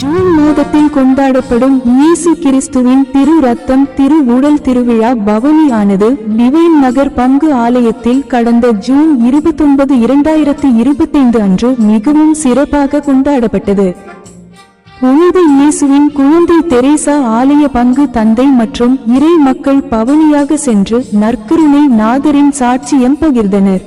June மாதத்தில் கொண்டாடப்படும் இயேசு கிறிஸ்துவின் திரு ரத்தம் திரு ஊழல் திருவிழா பவனி ஆனது டிவைன் நகர் பங்கு ஆலயத்தில் கடந்த ஜூன் இருபத்தொன்பது இரண்டாயிரத்தி இருபத்தைந்து அன்று மிகவும் சிறப்பாக கொண்டாடப்பட்டது. புனித இயேசுவின் குழந்தை தெரேசா ஆலய பங்கு தந்தை மற்றும் இறை மக்கள் பவனியாக சென்று நற்கருணை நாதரின் சாட்சியம் பகிர்ந்தனர்.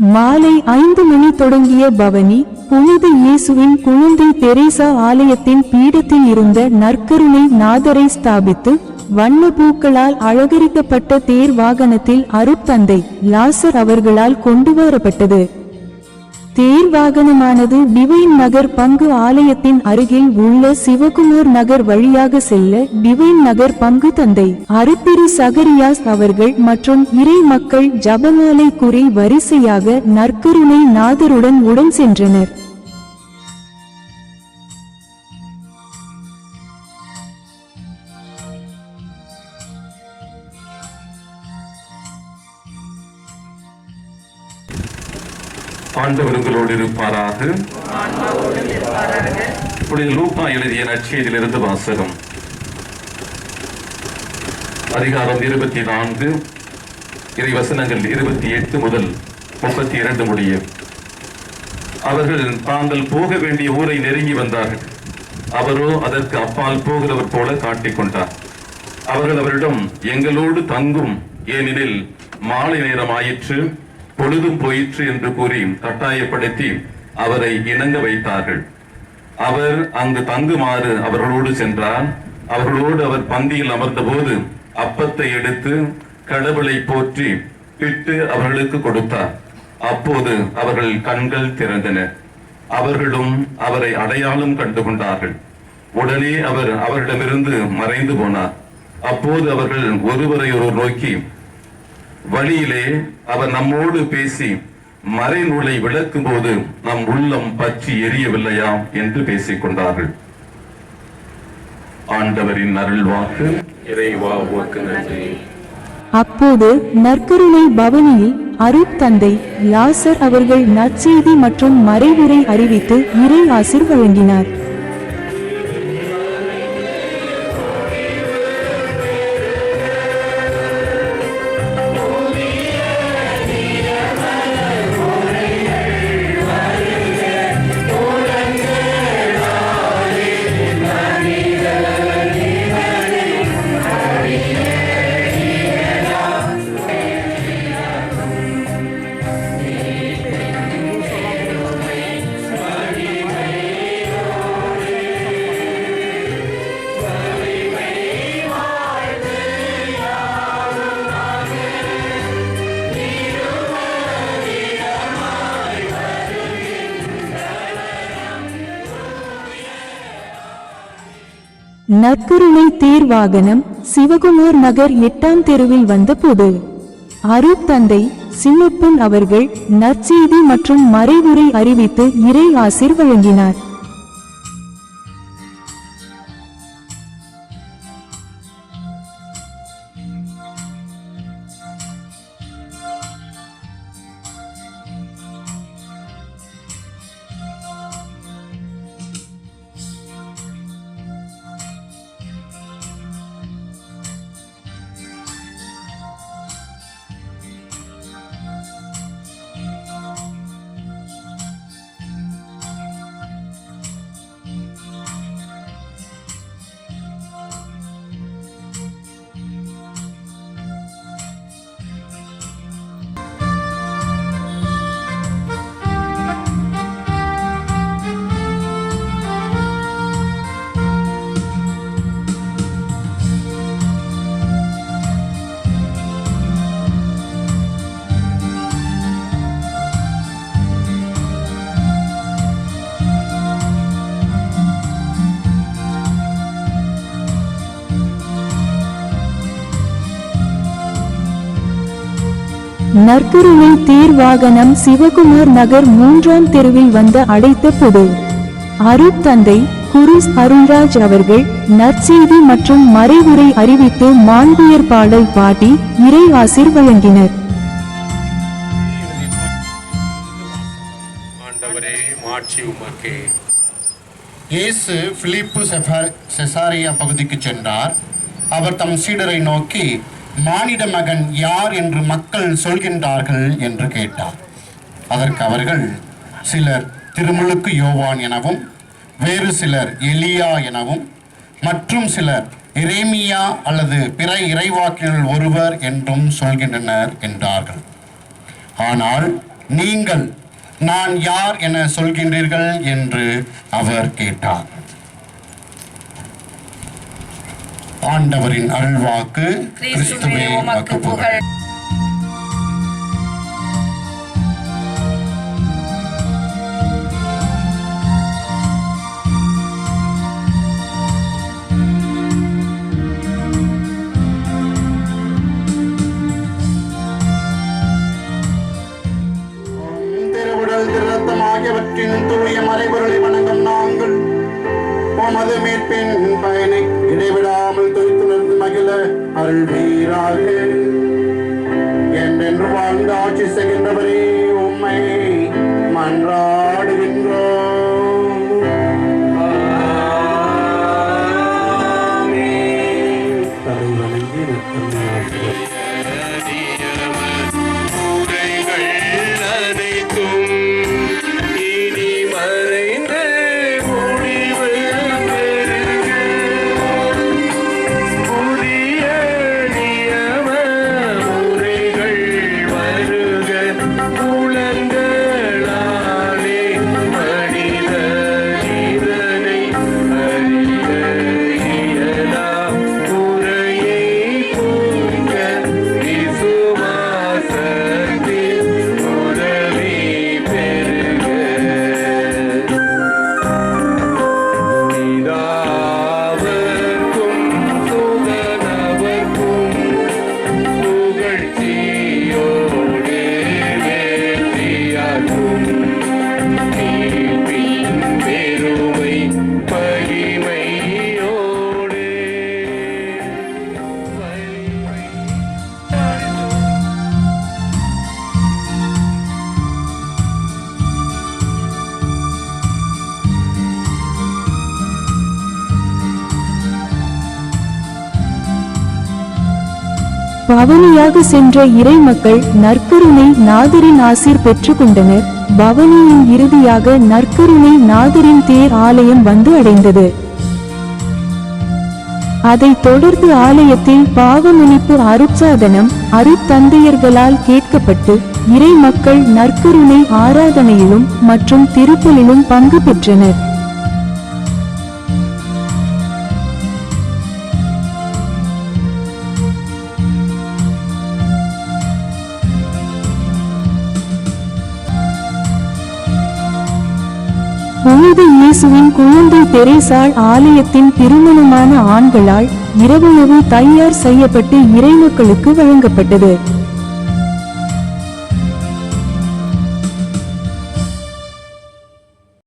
மாலை ஐந்து மணி தொடங்கிய பவனி புனித இயேசுவின் குழந்தை தெரேசா ஆலயத்தின் பீடத்தில் இருந்த நற்கருணை நாதரை ஸ்தாபித்து வண்ண பூக்களால் அலங்கரிக்கப்பட்ட தேர் வாகனத்தில் அருட்தந்தை லாசர் அவர்களால் கொண்டு வரப்பட்டது. தேர் வாகனமானது டிவைன் நகர் பங்கு ஆலயத்தின் அருகில் உள்ள சிவகுமார் நகர் வழியாக செல்ல டிவைன் நகர் பங்கு தந்தை அருத்திரு சகரியாஸ் அவர்கள் மற்றும் இறை மக்கள் ஜபமாலை குறி வரிசையாக நற்கருணை நாதருடன் உடன் சென்றனர். ஆண்டவர் உங்களோடு இருப்பாராக. புனித லூப்பா எழுதிய நற்செய்தியிலிருந்து வாசகம். அதிகாரம் இருபத்தி நான்கு இறை வசனங்கள் இருபத்தி எட்டு முதல் முப்பத்தி இரண்டு முடிய. அவர்கள் தாங்கள் போக வேண்டிய ஊரை நெருங்கி வந்தார்கள். அவரோ அதற்கு அப்பால் போகிறவர் போல காட்டிக் கொண்டார். அவர்கள் அவரிடம் எங்களோடு தங்கும் ஏனெனில் மாலை நேரம் ஆயிற்று பொழுதும் போயிற்று என்று கூறி கட்டாயப்படுத்தி அவரை இணங்க வைத்தார்கள். அவர் அங்கு தங்குமாறு அவர்களோடு சென்றார் அவர்களோடு அவர் பந்தியில் அமர்ந்தபோது அப்பத்தை எடுத்து கடவுளை போற்றி பிட்டு அவர்களுக்கு கொடுத்தார். அப்போது அவர்கள் கண்கள் திறந்தன. அவர்களும் அவரை அடையாளம் கண்டு கொண்டார்கள் உடனே அவர் அவரிடமிருந்து மறைந்து போனார். அப்போது அவர்கள் ஒருவரை ஒருவர் நோக்கி வழியிலே அவர் நம்மோடு பேசி மறைநூலை விளக்கும் போது நம் உள்ளம் பற்றி எரியவில்லையா என்று பேசிக் கொண்டார்கள் ஆண்டவரின் அருள்வாக்கு இறைவா உமக்கு நன்றி. அப்போது நற்கருணை பவனியில் அருட்தந்தை யாசர் அவர்கள் நற்செய்தி மற்றும் மறைவுரை அறிவித்து இறை ஆசிர் வழங்கினார். நற்கருணை தேர் வாகனம் சிவகுமார் நகர் எட்டாம் தெருவில் வந்தபோது அருட்தந்தை சின்னப்பன் அவர்கள் நற்செய்தி மற்றும் மறைவுரை அறிவித்து இறை ஆசிர் வழங்கினார். நற்கருணை தேர் வாகனம் சிவகுமார் நகர் மூன்றாம் தெருவில் வந்து அடைத்த போது. அருட்தந்தை குருஸ் அருள்ராஜ் அவர்கள் நற்செய்தி மற்றும் மறைவுரை அறிவித்து மாண்புயர் பாடல் பாடி இறை ஆசிர் வழங்கினர். ஆண்டவரே மாட்சி உமக்கே. இயேசு பிலிப்பு செசாரியா பகுதிக்கு சென்றார். அவர் தம் சீடரை நோக்கி மானிட மகன் யார் என்று மக்கள் சொல்கின்றார்கள் என்று கேட்டார். அதற்கு அவர்கள் சிலர் திருமுழுக்கு யோவான் எனவும் வேறு சிலர் எலியா எனவும் மற்றும் சிலர் இரேமியா அல்லது பிற இறைவாக்கினர் ஒருவர் என்றும் சொல்கின்றனர் என்றார்கள். ஆனால் நீங்கள் நான் யார் என சொல்கின்றீர்கள்? என்று அவர் கேட்டார். ஆண்டவரின் அருள்வாக்கு கிறிஸ்துவே உமக்கு புகழ். அருள்வீராக என்றென்று வாழ்ந்து ஆட்சி செய்கின்றவரே உண்மை மன்றா பவனியாக சென்ற இறை மக்கள் நற்கருணை நாதரின் ஆசிர் பெற்றுக் கொண்டனர் பவனியின் இறுதியாக நற்கருணை நாதரின் தேர் ஆலயம் வந்து அடைந்தது. அதைத் தொடர்ந்து ஆலயத்தில் பாவமன்னிப்பு அருட்சாதனம் அருட்தந்தையர்களால் கேட்கப்பட்டு இறை மக்கள் நற்கருணை ஆராதனையிலும் மற்றும் திருப்பலிலும் பங்கு பெற்றனர். பொழுது இயேசுவின் குழந்தை தெரேசாள் ஆலயத்தின் திருமணமான ஆண்களால் இரவுணவு தயார் செய்யப்பட்டு இறைமக்களுக்கு வழங்கப்பட்டது.